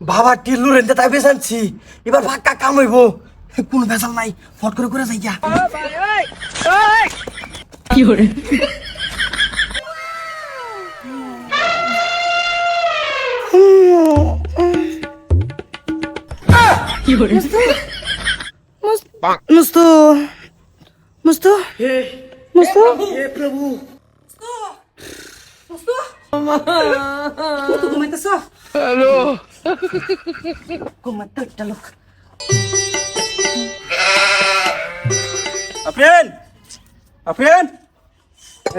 বাবা টিল্লু রেন্টে তাই বেসানছি এবার ভাক্কা কাম হইব। কোনো ভেজাল নাই। ফট করে করে যাই গা মুস্তু মুস্তু মুস্তু হে প্রভু মুস্তু ঘুমাইতেছ? হ্যালো। লোক। আফরিন আফরিন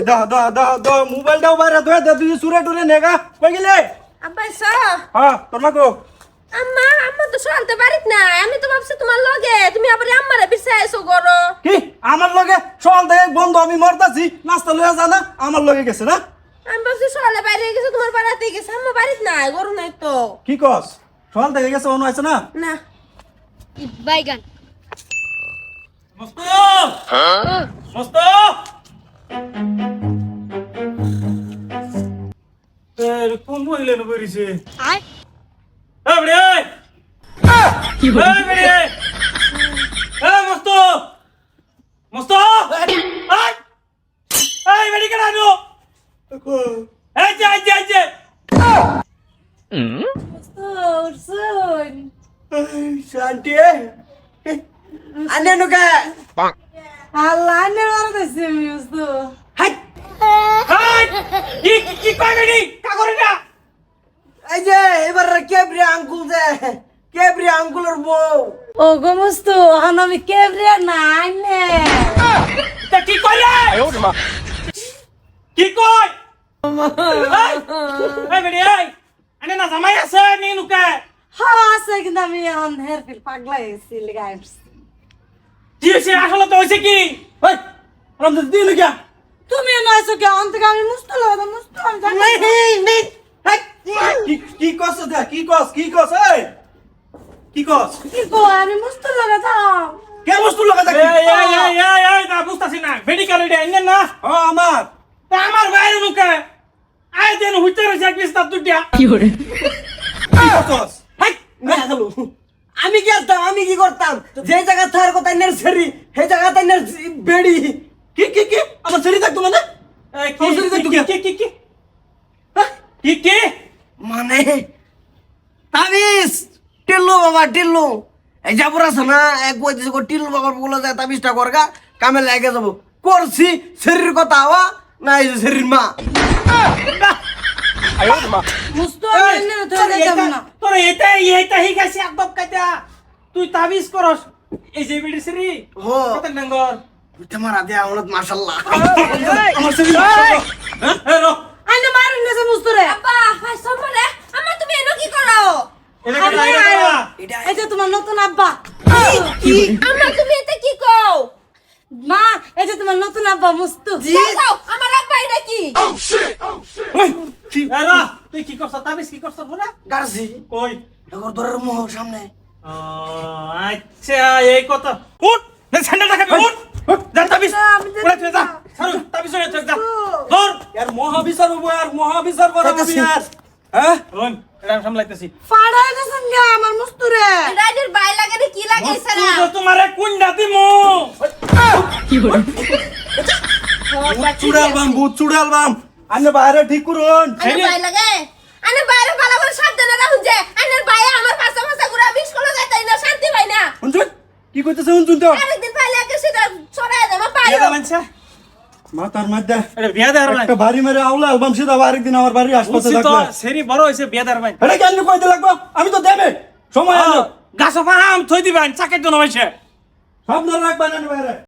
দাও দাও দাও দাও মোবাইল দাও বাইরে ধরে দে তুই সুরে টুরে নেগা কই গেলে? আব্বা এসো। হ্যাঁ আম্মা আম্মা তো চলতে পারিত না। আমি তো ভাবছি তোমার লগে। তুমি আবার আম্মারে এসো গরো। কি? আমার লগে? সকাল থেকে বন্ধ আমি মরতাছি। নাস্তা লয়ে যা না আমার লগে গেছে না? আমি ভাবছি সকালে বাইরে গেছে তোমার গেছে। বাড়িত নাই গরু নাই তো। কি কস? সকাল থেকে গেছে অন্য আছে না? না। বাইগান। মস্ত! মস্ত! এর কোন মহিলা আয়। এ বড়ে! কি বলে এ বড়ে এ মস্ত মস্ত আই এই বড়ি কেন আনো এই যে এই যে এই যে শান্তি আনে নুকে। আল্লাহ দিছি আমি হাই! হাই! কি কি কি কা করে না? এই যে এবার কেবরি আঙ্কুল যে কেবরি আঙ্কুলের বউ। ও গো মুস্তু এখন আমি কেবরিয়া নাই নে তা কি কইলে কি কই এই এই বেড়ি এই। আনে না জামাই আছে? নি নুকে হ্যাঁ আছে কিন্তু আমি এখন হেয়ার ফিল পাগলা গেছি গায়ে কি হইছে আসলে তো হইছে কি? ওই রমজান দি নুকে তুমি নয়ছো কে? অন্ত আমি মুস্তু লাগা মুস্তু আমি জানি কি কি কস দা কি কস কি কস? এই কি কস? কি কো আমি মুস্তু লাগা যাও কে বস্তু লাগা থাকি এই এই এই এই না বুঝতাছি না। মেডিকেল রে এনে না। ও আমার। তা আমার বাইরে নুকে দেন হুইতে এক বিস্তার দুটিয়া কি করে আমি কি করতাম আমি কি করতাম? যে জায়গা কথা নের সেরি সেই জায়গা তাই নের বেড়ি। কি কি কি? আমার শরীর থাকতো মানে? এই কি কি থাকতো কি কি? কি হ্যাঁ? কি কি? মানে তাবিজ। টিল্লু বাবা টিল্লু। এই যাবর আছে না? এক বইতেছে গো টিল্লু বাবার বলে যায় তাবিজটা করগা কামে লাগে যাব। করছি শরীর কথা হওয়া না এই শরীর মা। না এটা এটা তুই তাবিজ করস এই যে বিড়ি শ্রী হো ডাঙ্গর উঠে মারা দেয়া আমার মাশাল্লাহ আমার শরীর হ্যাঁ রো আইনে মারুন নেছে মুস্তু রে আব্বা হাই সম্মানে আম্মা তুমি এনো কি করো এটা এটা তোমার নতুন আব্বা আম্মা তুমি এতে কি কও মা যে তোমার নতুন আব্বা মুস্তু আমার এটা কি ওই, কি এ রো তুই কি করছ তাবিজ কি করছ বলা গারছি কই? ঢাকার দরের মোহ সামনে। আচ্ছা এই কথা। উঠ না স্যান্ডেল রাখবি উঠ। যা তাবিজ। উড়ে তুই যা। ছাড়ু তাবিজ উড়ে যা। ধর। ইয়ার মহাবিচার হব আর মহাবিচার বড় হবি আর। হ্যাঁ? ওই এটা আমি সামলাইতেছি। ফাড়াই গেছেন গা আমার মুস্তু রাইডের বাই লাগে কি না তো তোমারে কুন্ডা দিমু। বাম ভূত চুড়াল বাম। আনে বাইরে ঠিক করুন। আনে বাই লাগে। আনে বাইরে ভালো করে সাবধানে রাখুন যে আনের বাই আমার পাশে পাশে ঘুরা বিশ কিলো যাইতাই না? শান্তি পাই না। শুনছুন কি কইতেছে শুনছুন তো? আরেকদিন পাইলে একে সেটা ছড়াই দেবো পাই মাতার মধ্যে এটা বিয়া দেওয়ার একটা বাড়ি মেরে আউলা অ্যালবাম সিধা আরেকদিন আমার বাড়ি আসপাশে তো থাকবে। সেরি বড় হয়েছে বিয়া দেওয়ার ভাই। এটা কেন কইতে লাগবো? আমি তো দেবে। সময় আলো গাছ ফাহাম থই দিবেন চাকের জন্য হয়েছে সব ধরে রাখবেন বাইরে।